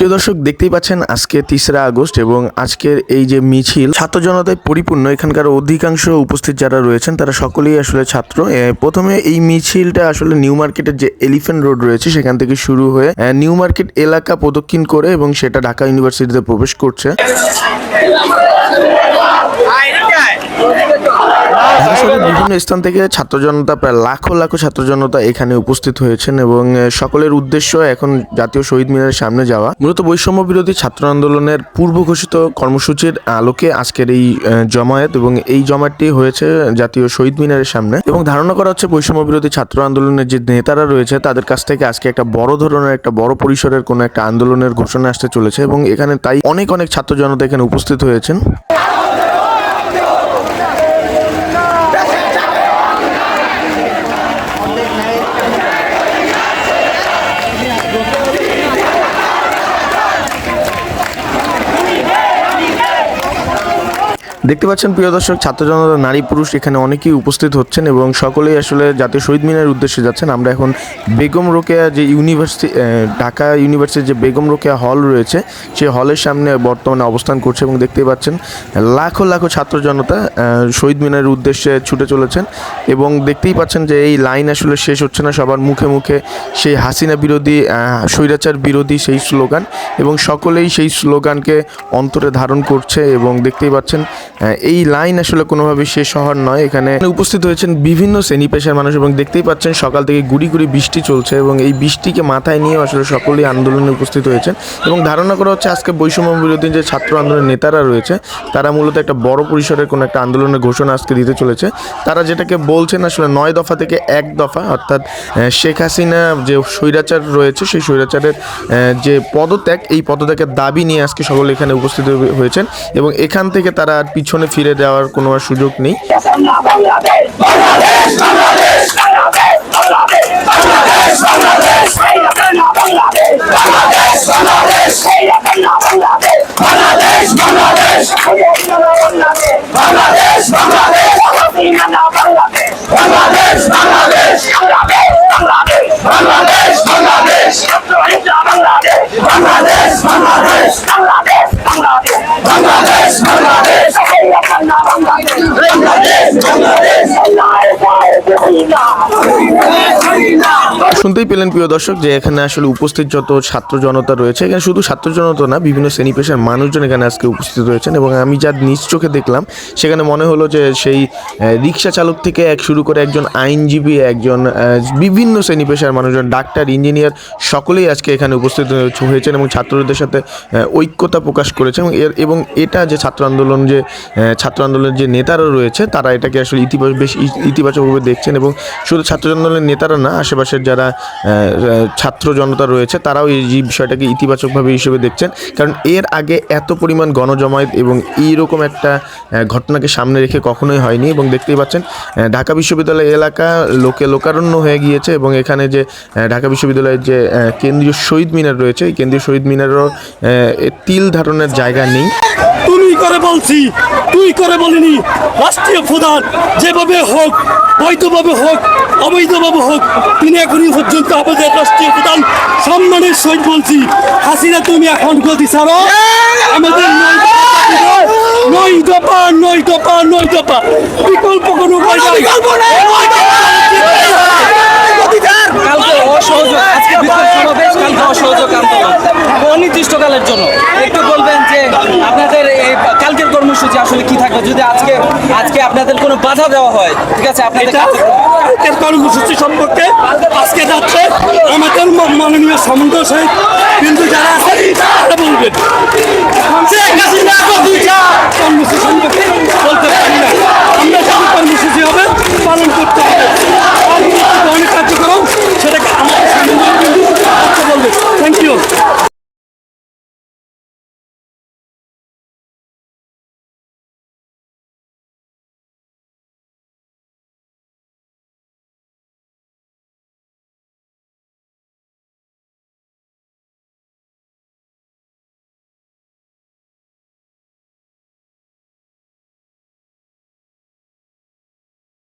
প্রিয় দর্শক, দেখতেই পাচ্ছেন আজকে তিসরা আগস্ট এবং আজকের এই যে মিছিল, ছাত্র জনতায় পরিপূর্ণ। এখানকার অধিকাংশ উপস্থিত যারা রয়েছেন, তারা সকলেই আসলে ছাত্র। প্রথমে এই মিছিলটা আসলে নিউ মার্কেটের যে এলিফ্যান্ট রোড রয়েছে, সেখান থেকে শুরু হয়ে নিউ মার্কেট এলাকা প্রদক্ষিণ করে এবং সেটা ঢাকা ইউনিভার্সিটিতে প্রবেশ করছে। ঢাকা বিভিন্ন স্থান থেকে ছাত্র জনতা প্রায় লাখো লাখো ছাত্র জনতা এখানে উপস্থিত হয়েছেন এবং সকলের উদ্দেশ্য এখন জাতীয় শহীদ মিনারের সামনে যাওয়া। মূলত বৈষম্য বিরোধী ছাত্র আন্দোলনের পূর্ব ঘোষিত কর্মসূচির আলোকে আজকের এই জমায়েত এবং এই জমায়েতটি হয়েছে জাতীয় শহীদ মিনারের সামনে। এবং ধারণা করা হচ্ছে বৈষম্য বিরোধী ছাত্র আন্দোলনের যে নেতারা রয়েছে তাদের কাছ থেকে আজকে একটা বড় ধরনের একটা বড় পরিসরের কোনো একটা আন্দোলনের ঘোষণা আসতে চলেছে এবং এখানে তাই অনেক অনেক ছাত্র জনতা এখানে উপস্থিত হয়েছেন। দেখতে পাচ্ছেন প্রিয় দর্শক, ছাত্র জনতা, নারী, পুরুষ এখানে অনেকেই উপস্থিত হচ্ছেন এবং সকলেই আসলে জাতীয় শহীদ মিনারের উদ্দেশ্যে যাচ্ছেন। আমরা এখন বেগম রোকেয়া যে ইউনিভার্সিটি ঢাকা ইউনিভার্সিটির যে বেগম রোকেয়া হল রয়েছে সেই হলের সামনে বর্তমানে অবস্থান করছে এবং দেখতেই পাচ্ছেন, লাখো লাখো ছাত্র জনতা শহীদ মিনারের উদ্দেশ্যে ছুটে চলেছেন এবং দেখতেই পাচ্ছেন যে এই লাইন আসলে শেষ হচ্ছে না। সবার মুখে মুখে সেই হাসিনা বিরোধী স্বৈরাচার বিরোধী সেই স্লোগান এবং সকলেই সেই স্লোগানকে অন্তরে ধারণ করছে এবং দেখতেই পাচ্ছেন এই লাইন আসলে কোনোভাবে শেষ হওয়ার নয়। এখানে উপস্থিত হয়েছেন বিভিন্ন শ্রেণি পেশার মানুষ এবং দেখতেই পাচ্ছেন সকাল থেকে গুড়ি গুড়ি বৃষ্টি চলছে এবং এই বৃষ্টিকে মাথায় নিয়ে আসলে সকলেই আন্দোলনে উপস্থিত হয়েছেন এবং ধারণা করা হচ্ছে আজকে বৈষম্য বিরোধী যে ছাত্র আন্দোলনের নেতারা রয়েছে, তারা মূলত একটা বড় পরিসরের কোনো একটা আন্দোলনের ঘোষণা আজকে দিতে চলেছে। তারা যেটাকে বলছেন আসলে নয় দফা থেকে এক দফা, অর্থাৎ শেখ হাসিনা যে স্বৈরাচার রয়েছে, সেই স্বৈরাচারের যে পদত্যাগ, এই পদত্যাগের দাবি নিয়ে আজকে সকলে এখানে উপস্থিত হয়েছেন এবং এখান থেকে তারা আর পিছনে ফিরে যাওয়ার কোনো সুযোগ নেই। I'm alive, alive, alive, alive, alive, alive, alive, alive, alive, alive শুনতেই পেলেন প্রিয় দর্শক যে এখানে আসলে উপস্থিত যত ছাত্র জনতা রয়েছে, এখানে শুধু ছাত্র জনতা না, বিভিন্ন শ্রেণি পেশার মানুষজন এখানে আজকে উপস্থিত রয়েছেন এবং আমি যা নিজ চোখে দেখলাম, সেখানে মনে হলো যে সেই রিক্সা চালক থেকে এক শুরু করে একজন আইনজীবী, একজন বিভিন্ন শ্রেণি পেশার মানুষজন, ডাক্তার, ইঞ্জিনিয়ার সকলেই আজকে এখানে উপস্থিত হয়েছেন এবং ছাত্রদের সাথে ঐক্যতা প্রকাশ করেছে এবং এর, এবং এটা যে ছাত্র আন্দোলন যে ছাত্র আন্দোলনের যে নেতারা রয়েছে, তারা এটাকে আসলে ইতিবাচক, বেশ ইতিবাচকভাবে দেখছেন এবং শুধু ছাত্র আন্দোলনের নেতারা না, আশেপাশের যারা আহ, ছাত্র জনতা রয়েছে তারাও এই বিষয়টাকে ইতিবাচকভাবে হিসেবে দেখছেন। কারণ এর আগে এত পরিমাণ গণজমায়েত এবং এইরকম একটা ঘটনাকে সামনে রেখে কখনোই হয়নি এবং দেখতেই পাচ্ছেন ঢাকা বিশ্ববিদ্যালয় এলাকা লোকে লোকারণ্য হয়ে গিয়েছে এবং এখানে যে ঢাকা বিশ্ববিদ্যালয়ের যে কেন্দ্রীয় শহীদ মিনার রয়েছে এই কেন্দ্রীয় শহীদ মিনারও তিল ধারণের জায়গা নেই। তুমি করে বলছি তুই করে বলিনি। রাষ্ট্রীয় প্রধান যেভাবে হোক বৈধভাবে হোক অবৈধভাবে হোক তিনি এখনই পর্যন্ত আমাদের রাষ্ট্রীয় প্রধান সম্মানের সহিত বলছি হাসিনা তুমি এখন গতি ছাড়ো। আমাদের নয় দফা দাবি নয়, নয় দফা নয় দফা। বিকল্প কোনো উপায় নাই। কালকে অসহযোগ আজকে বিক্ষোভ সমাবেশ কালকে অসহযোগ আন্দোলন অনির্দিষ্টকালের জন্য একটু বলবেন যে আপনাদের এই কালকের কর্মসূচি আসলে কি থাকবে যদি আজকে আজকে আপনাদের কোনো বাধা দেওয়া হয়? ঠিক আছে আপনাদের কর্মসূচি সম্পর্কে আজকে যাচ্ছে আমাদের মাননীয় সমন্বয় সহিত কিন্তু যারা আছে তারা বলবেন। কর্মসূচি সম্পর্কে বলতে পারি না। আমরা কর্মসূচি হবে